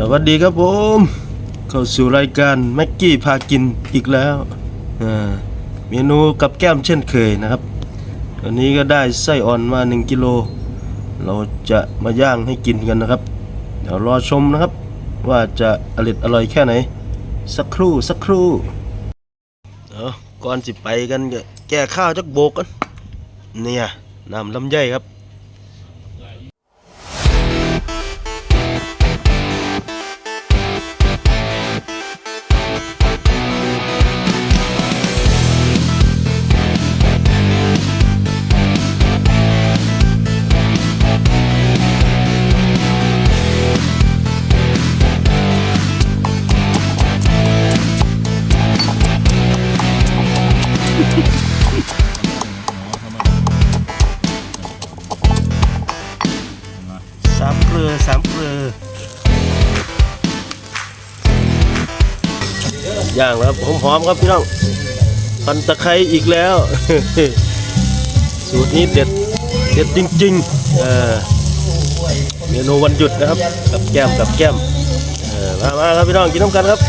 สวัสดีครับผม เข้าสู่รายการแม็กกี้พากินอีกแล้วเมนูกับแก้มเช่นเคยนะครับวันนี้ก็ได้ไส้อ่อนมา 1 กิโล เราจะมาย่างให้กินกันนะครับ เดี๋ยวรอชมนะครับ ว่าจะอร่อยอร่อยแค่ไหน สักครู่สักครู่เดี๋ยวก่อนสิไปกันแก้ข้าวจักโบกกันเนี่ยน้ำลำไยครับ สามเกลือสามเกลือย่างแล้วครับหอมๆครับพี่น้องพันตะไคร้อีกแล้ว สูตรนี้เด็ดเด็ดจริงๆเออเมนูวันหยุดนะครับ กับแก้มกับแก้มมามาครับพี่น้องกินน้ำกันครับ